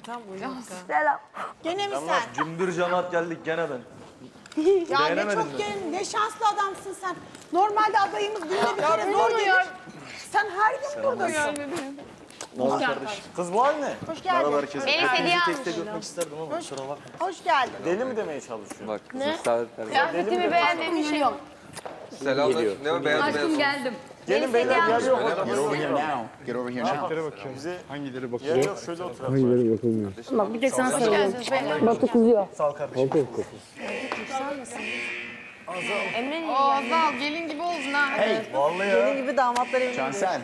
tam uyumlu. Selam. Gene mi sen? cümbür cemaat geldik gene ben. Ya ne beğenemedin çok mi? gen, ne şanslı adamsın sen. Normalde adayımız günde bir kere zor gelir. Sen her gün buradasın. Kız bu hal ne? Hoş geldin. Merhaba herkese. Melis Hepinizi hediye tek almış tek öpmek isterdim ama kusura bakma. Hoş geldin. Deli mi demeye çalışıyor? Bak saadetler. Kıyafetimi beğenmemiş şey Selamlar. Ne o beyaz beyaz. Aşkım geldim. Gelin beyler yer yok. Get over here now. Get over here now. Bize Hangileri yer bakıyor? yok şöyle oturalım. Bak bir tek sana beyler. Batu kızıyor. Sağ ol kardeşim. Emre'nin Oo Azal gelin gibi oldun ha. Vallahi ya. gibi damatlar evine Cansel.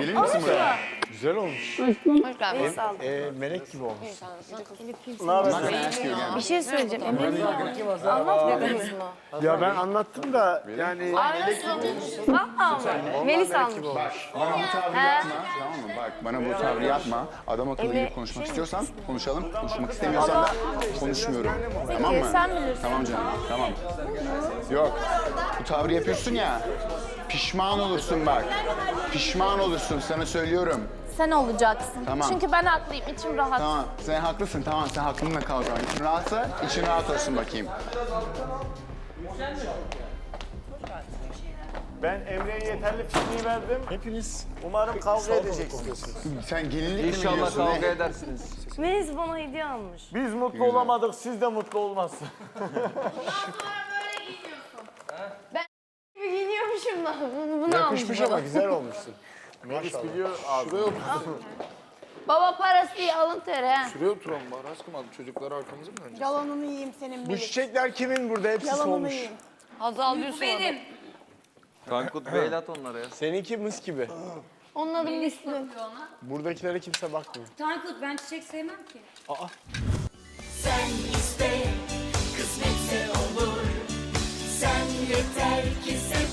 Gelir misin buraya? Güzel olmuş. Hoş geldin. Ee, melek gibi olmuş. Ne haber? Bir şey söyleyeceğim. Emre'nin anlatmadınız mı? Ya ben anlattım da yani Valla? Melis almış. Bana bu tavrı yapma. Tamam mı? Bak bana bu tavrı yapma. Adam akıllı gibi konuşmak şey- istiyorsan konuşalım. Konuşmak istemiyorsan da konuşmuyorum. Tamam mı? sen bilirsin. Tamam canım. Tamam. Yok. Bu tavrı yapıyorsun ya. Pişman olursun bak. Pişman olursun sana söylüyorum. Sen olacaksın. Tamam. Çünkü ben haklıyım. içim rahat. Tamam sen haklısın tamam sen hakkınla kal. İçin rahatsa için rahat olsun bakayım. Ben Emre'ye yeterli fikri verdim. hepiniz Umarım kavga edeceksiniz. Sen gelinlikle mi İnşallah gidiyorsun? kavga edersiniz. Melis bana hediye almış. Biz mutlu olamadık, siz de mutlu olmazsın. Giyiniyormuşum da. Bunu, bunu yakışmış almış ama bana. güzel olmuşsun. Melis biliyor abi. Baba parası değil alın teri he. Şuraya oturalım bari aşkım abi. Çocukları arkamıza mı döneceğiz? Yalanını yiyeyim senin Bu Melis. çiçekler kimin burada? Hepsi Yalanını solmuş. yiyeyim. Hazal Gülsün Benim. Tankut Beylat onlara ya. Seninki mis gibi. Onun adı Müslüm. Buradakilere kimse bakmıyor. Tankut ben çiçek sevmem ki. Sen iste, kısmetse olur. Sen yeter ki sev